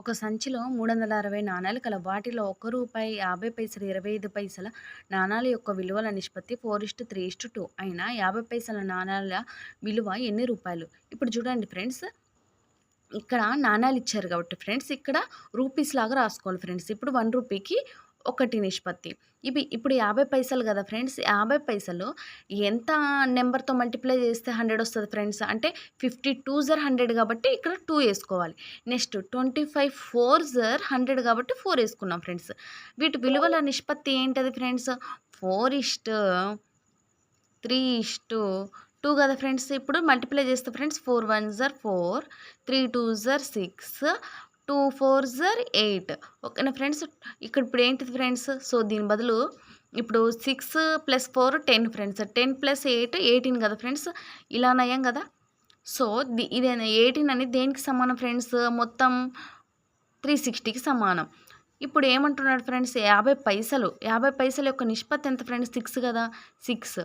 ఒక సంచిలో మూడు వందల అరవై నాణాలు కల. వాటిలో ఒక రూపాయి యాభై పైసలు ఇరవై ఐదు పైసల నాణాల యొక్క విలువల నిష్పత్తి four is to three is to two అయినా యాభై పైసల నాణాల విలువ ఎన్ని రూపాయలు? ఇప్పుడు చూడండి ఫ్రెండ్స్. ఇక్కడ నాణాలు ఇచ్చారు కాబట్టి ఫ్రెండ్స్ ఇక్కడ రూపీస్ లాగా రాసుకోవాలి ఫ్రెండ్స్. ఇప్పుడు వన్ రూపీకి ఒకటి నిష్పత్తి. ఇవి ఇప్పుడు యాభై పైసలు కదా ఫ్రెండ్స్ యాభై పైసలు ఎంత నెంబర్తో మల్టిప్లై చేస్తే హండ్రెడ్ వస్తుంది ఫ్రెండ్స్? అంటే ఫిఫ్టీ టూ జర్ హండ్రెడ్ కాబట్టి ఇక్కడ టూ వేసుకోవాలి. నెక్స్ట్ ట్వంటీ ఫైవ్ ఫోర్ జర్ హండ్రెడ్ కాబట్టి ఫోర్ వేసుకున్నాం ఫ్రెండ్స్. వీటి విలువల నిష్పత్తి ఏంటది friends? Four is to three is to two కదా ఫ్రెండ్స్? ఇప్పుడు మల్టిప్లై చేస్తే ఫ్రెండ్స్ ఫోర్ వన్ జర్ ఫోర్ త్రీ టూ జర్ సిక్స్ టూ ఫోర్ జర్ ఎయిట్. ఓకేనా ఫ్రెండ్స్ ఇక్కడ ఇప్పుడు ఏంటిది ఫ్రెండ్స్? సో దీని బదులు ఇప్పుడు six plus four ten friends. Ten plus eight eighteen కదా ఫ్రెండ్స్? ఇలా నయం కదా? సో ఇది ఎయిటీన్ అనేది దేనికి సమానం ఫ్రెండ్స్? మొత్తం త్రీ సిక్స్టీకి సమానం. ఇప్పుడు ఏమంటున్నాడు ఫ్రెండ్స్? యాభై పైసలు. యాభై పైసల యొక్క నిష్పత్తి ఎంత ఫ్రెండ్స్? సిక్స్ కదా? సిక్స్.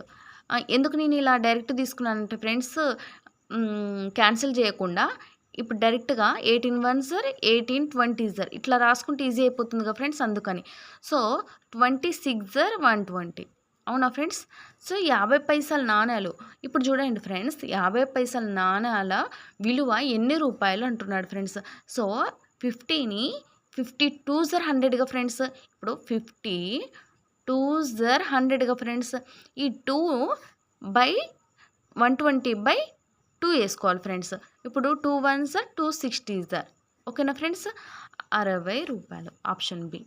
ఎందుకు నేను ఇలా డైరెక్ట్ తీసుకున్నానంటే ఫ్రెండ్స్ క్యాన్సిల్ చేయకుండా ఇప్పుడు డైరెక్ట్గా eighteen one sir eighteen twenty జర్ ఇట్లా రాసుకుంటే ఈజీ అయిపోతుంది కదా ఫ్రెండ్స్ అందుకని. సో ట్వంటీ సిక్స్ జర్ వన్ ట్వంటీ. అవునా ఫ్రెండ్స్? సో యాభై పైసల నాణ్యాలు ఇప్పుడు చూడండి ఫ్రెండ్స్ యాభై పైసల నాణ్యాల విలువ ఎన్ని రూపాయలు అంటున్నాడు ఫ్రెండ్స్? సో ఫిఫ్టీని ఫిఫ్టీ టూ జర్ హండ్రెడ్గా ఫ్రెండ్స్. ఇప్పుడు ఫిఫ్టీ టూ జర్ హండ్రెడ్గా ఫ్రెండ్స్. ఈ two by one twenty by two వేసుకోవాలి ఫ్రెండ్స్. ఇప్పుడు టూ వన్స్ టూ సిక్స్టీస్. ఓకేనా ఫ్రెండ్స్? అరవై రూపాయలు. Option B.